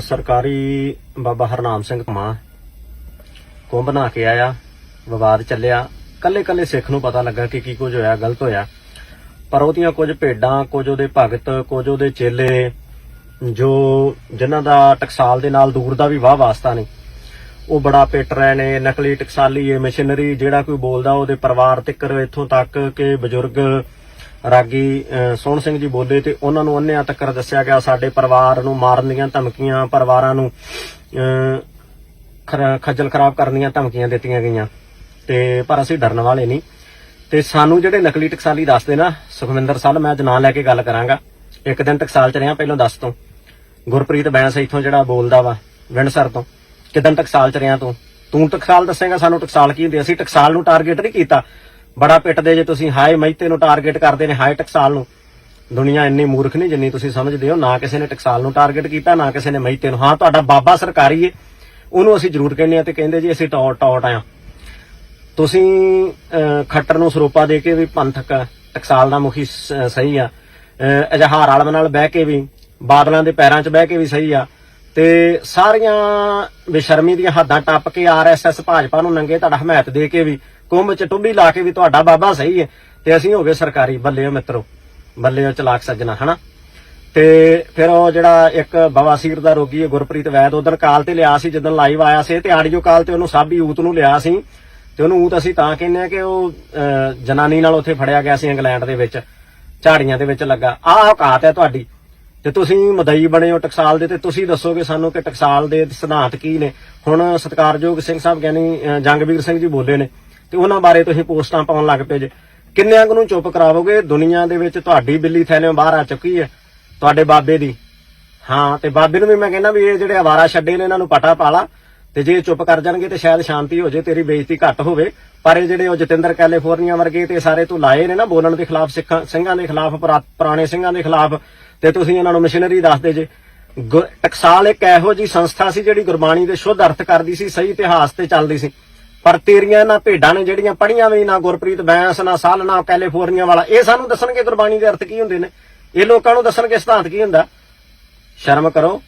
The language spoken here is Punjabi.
ਸਰਕਾਰੀ ਬਾਬਾ ਹਰਨਾਮ ਸਿੰਘ ਧਮਾ ਕੁੰਭ ਬਣਾ ਕੇ ਆਇਆ, ਵਿਵਾਦ ਚੱਲਿਆ। ਕੱਲੇ ਕੱਲੇ ਸਿੱਖ ਨੂੰ ਪਤਾ ਲੱਗਾ ਕਿ ਕੀ ਕੁਝ ਹੋਇਆ, ਗਲਤ ਹੋਇਆ। ਪਰ ਉਹਦੀਆਂ ਕੁਝ ਭੇਡਾਂ, ਕੁਝ ਉਹਦੇ ਭਗਤ, ਕੁਝ ਉਹਦੇ ਚੇਲੇ, ਜੋ ਜਿਨ੍ਹਾਂ ਦਾ ਟਕਸਾਲ ਦੇ ਨਾਲ ਦੂਰ ਦਾ ਵੀ ਵਾਹ ਵਾਸਤਾ ਨਹੀਂ, ਉਹ ਬੜਾ ਪਿੱਟ ਰਹੇ ਨੇ। ਨਕਲੀ ਟਕਸਾਲੀ ਇਹ ਮਸ਼ੀਨਰੀ ਜਿਹੜਾ ਕੋਈ ਬੋਲਦਾ ਉਹਦੇ ਪਰਿਵਾਰ ਤਿੱਕਰ ਇੱਥੋਂ ਤੱਕ ਕਿ ਬਜ਼ੁਰਗ ਰਾਗੀ ਸੋਹਣ ਸਿੰਘ ਜੀ ਬੋਲੇ ਤੇ ਉਹਨਾਂ ਨੂੰ ਅੰਨਿਆਂ ਤੱਕਰ ਦੱਸਿਆ ਗਿਆ, ਸਾਡੇ ਪਰਿਵਾਰ ਨੂੰ ਮਾਰਨ ਦੀਆਂ ਧਮਕੀਆਂ, ਪਰਿਵਾਰਾਂ ਨੂੰ ਖੱਜਲ ਖਰਾਬ ਕਰਨ ਦੀਆਂ ਧਮਕੀਆਂ ਦਿੱਤੀਆਂ ਗਈਆਂ। ਤੇ ਪਰ ਅਸੀਂ ਡਰਨ ਵਾਲੇ ਨਹੀਂ। ਤੇ ਸਾਨੂੰ ਜਿਹੜੇ ਨਕਲੀ ਟਕਸਾਲੀ ਦੱਸਦੇ ਨਾ, ਸੁਖਵਿੰਦਰ ਸਾਲ ਮੈਂ ਅੱਜ ਨਾਂ ਲੈ ਕੇ ਗੱਲ ਕਰਾਂਗਾ। ਇੱਕ ਦਿਨ ਟਕਸਾਲ ਚ ਰਿਹਾ, ਪਹਿਲਾਂ ਦੱਸ ਤੋਂ। ਗੁਰਪ੍ਰੀਤ ਬੈਂਸ ਇੱਥੋਂ ਜਿਹੜਾ ਬੋਲਦਾ ਵਾ ਵਿੰਡਸਰ ਤੋਂ। ਕਿਦਨ ਟਕਸਾਲ ਚ ਰਿਹਾ ਤੂੰ? ਤੂੰ ਟਕਸਾਲ ਦੱਸੇਗਾ, ਸਾਨੂੰ ਟਕਸਾਲ ਕੀ ਹੁੰਦੇ? ਅਸੀਂ ਟਕਸਾਲ ਨੂੰ ਟਾਰਗੇਟ ਨਹੀਂ ਕੀਤਾ। ਬੜਾ ਪਿੱਟਦੇ ਜੇ ਤੁਸੀਂ ਹਾਏ ਮਹਿਤੇ ਨੂੰ ਟਾਰਗੇਟ ਕਰਦੇ ਨੇ ਹਾਏ ਟਕਸਾਲ ਨੂੰ। ਦੁਨੀਆ ਇੰਨੀ ਮੂਰਖ ਨਹੀਂ ਜਿੰਨੀ ਤੁਸੀਂ ਸਮਝਦੇ ਹੋ ਨਾ ਕਿਸੇ ਨੇ ਟਕਸਾਲ ਨੂੰ ਟਾਰਗੇਟ ਕੀਤਾ ਨਾ ਕਿਸੇ ਨੇ ਮਹਿਤੇ ਨੂੰ। ਹਾਂ ਤੁਹਾਡਾ ਬਾਬਾ ਸਰਕਾਰੀ ਏ ਉਹਨੂੰ ਅਸੀਂ ਜ਼ਰੂਰ ਕਹਿੰਦੇ ਆ ਤੇ ਕਹਿੰਦੇ ਜੀ ਅਸੀਂ ਟੌਟ ਟੌਟ ਆ। ਤੁਸੀਂ ਖੱਟਰ ਨੂੰ ਸਰੋਪਾ ਦੇ ਕੇ ਵੀ ਪੰਥਕ ਟਕਸਾਲ ਦਾ ਮੁਖੀ ਸਹੀ ਆ। ਅਹ, ਇਜ਼ਹਾਰ ਆਲਮ ਨਾਲ ਬਹਿ ਕੇ ਵੀ ਬਾਦਲਾਂ ਦੇ ਪੈਰਾਂ 'ਚ ਬਹਿ ਕੇ ਵੀ ਸਹੀ ਆ। ਤੇ ਸਾਰੀਆਂ ਬੇਸ਼ਰਮੀ ਦੀਆਂ ਹੱਦਾਂ ਟੱਪ ਕੇ ਆਰਐਸਐਸ ਭਾਜਪਾ ਨੂੰ ਨੰਗੇ ਤੁਹਾਡਾ ਹਮਾਇਤ ਦੇ ਕੇ ਵੀ, ਕੁੰਭ 'ਚ ਟੁੱਬੀ ਲਾ ਕੇ ਵੀ ਤੁਹਾਡਾ ਬਾਬਾ ਸਹੀ ਹੈ। ਤੇ ਅਸੀਂ ਹੋ ਗਏ ਸਰਕਾਰੀ, ਬੱਲੇਓ ਓ ਮਿੱਤਰੋ। ਬੱਲੇ ਚਲਾਕ ਸੱਜਣਾ, ਹਨਾ? ਤੇ ਫਿਰ ਉਹ ਜਿਹੜਾ ਇੱਕ ਬਵਾਸੀਰ ਦਾ ਰੋਗੀ ਹੈ, ਗੁਰਪ੍ਰੀਤ ਵੈਦ ਉਦੋਂ ਕਾਲ ਤੇ ਲਿਆ ਸੀ ਜਦੋਂ ਲਾਈਵ ਆਇਆ ਸੀ ਤੇ ਆਡੀਓ ਕਾਲ ਤੇ ਉਹਨੂੰ ਸਾਬੀ ਊਤ ਨੂੰ ਲਿਆ ਸੀ। ਤੇ ਉਹਨੂੰ ਊਤ ਅਸੀਂ ਤਾਂ ਕਹਿੰਦੇ ਆ ਕਿ ਉਹ ਜਨਾਨੀ ਨਾਲ ਉੱਥੇ ਫੜਿਆ ਗਿਆ ਸੀ ਇੰਗਲੈਂਡ ਦੇ ਵਿੱਚ, ਝਾੜੀਆਂ ਦੇ ਵਿੱਚ ਲੱਗਾ। ਆਹ ਔਕਾਤ ਹੈ ਤੁਹਾਡੀ। ਤੇ ਤੁਸੀਂ ਮਦਈ ਬਣੇ ਹੋ ਟਕਸਾਲ ਦੇ ਤੇ ਤੁਸੀਂ ਦੱਸੋਗੇ ਸਾਨੂੰ ਕਿ ਟਕਸਾਲ ਦੇ ਸਿਧਾਂਤ ਕੀ ਨੇ? ਹੁਣ ਸਤਿਕਾਰਯੋਗ ਸਿੰਘ ਸਾਹਿਬ, ਗਿਆਨੀ ਜੰਗਵੀਰ ਸਿੰਘ ਜੀ ਬੋਲੇ ਨੇ ਤੇ ਉਹਨਾਂ ਬਾਰੇ ਤੁਸੀਂ ਪੋਸਟਾਂ ਪਾਉਣ ਲੱਗ ਪਏ ਜੇ। ਕਿੰਨਿਆਂ ਕੁ ਨੂੰ ਚੁੱਪ ਕਰਾਵੋਗੇ? ਦੁਨੀਆ ਦੇ ਵਿੱਚ ਤੁਹਾਡੀ ਬਿੱਲੀ ਥੈਲੇ ਬਾਹਰ ਆ ਚੁੱਕੀ ਹੈ, ਤੁਹਾਡੇ ਬਾਬੇ ਦੀ। ਹਾਂ, ਤੇ ਬਾਬੇ ਨੂੰ ਵੀ ਮੈਂ ਕਹਿੰਦਾ ਵੀ ਇਹ ਜਿਹੜੇ ਆਵਾਰਾ ਛੱਡੇ ਨੇ, ਇਹਨਾਂ ਨੂੰ ਪਟਾ ਪਾਲਾ। ਤੇ ਜੇ ਇਹ ਚੁੱਪ ਕਰ ਜਾਣਗੇ ਤੇ ਸ਼ਾਇਦ ਸ਼ਾਂਤੀ ਹੋ ਜੇ, ਤੇਰੀ ਬੇਇੱਜ਼ਤੀ ਘੱਟ ਹੋਵੇ। ਪਰ ਇਹ ਜਿਹੜੇ ਉਹ ਜਤਿੰਦਰ ਕੈਲੀਫੋਰਨੀਆ ਵਰਗੇ ਤੇ ਸਾਰੇ ਤੂੰ ਲਾਏ ਨੇ ਨਾ ਬੋਲਣ ਦੇ ਖਿਲਾਫ, ਸਿੱਖਾਂ, ਸਿੰਘਾਂ ਦੇ ਖਿਲਾਫ ਪੁਰਾਣੇ ਸਿੰਘਾਂ ਦੇ ਖਿਲਾਫ, ਤੇ ਤੁਸੀਂ ਇਹਨਾਂ ਨੂੰ ਮਸ਼ੀਨਰੀ ਦੱਸਦੇ ਜੇ। ਗੁਰ- ਟਕਸਾਲ ਇੱਕ ਇਹੋ ਜੀ ਸੰਸਥਾ ਸੀ ਜਿਹੜੀ ਗੁਰਬਾਣੀ ਦੇ ਸ਼ੁੱਧ ਅਰਥ ਕਰਦੀ ਸੀ, ਸਹੀ ਇਤਿਹਾਸ ਤੇ ਚੱਲਦੀ ਸੀ। ਪਰ ਤੇਰੀਆਂ ਨਾ ਭੇਡਾਂ ਨੇ ਜਿਹੜੀਆਂ ਪੜੀਆਂ ਵੀ ਨਾ ਗੁਰਪ੍ਰੀਤ ਬੈਂਸ, ਨਾ ਸਾਲ, ਨਾ ਕੈਲੀਫੋਰਨੀਆ ਵਾਲਾ, ਇਹ ਸਾਨੂੰ ਦੱਸਣਗੇ ਗੁਰਬਾਣੀ ਦੇ ਅਰਥ ਕੀ ਹੁੰਦੇ ਨੇ? ਇਹ ਲੋਕਾਂ ਨੂੰ ਦੱਸਣਗੇ ਸਿਧਾਂਤ ਕੀ ਹੁੰਦਾ? ਸ਼ਰਮ ਕਰੋ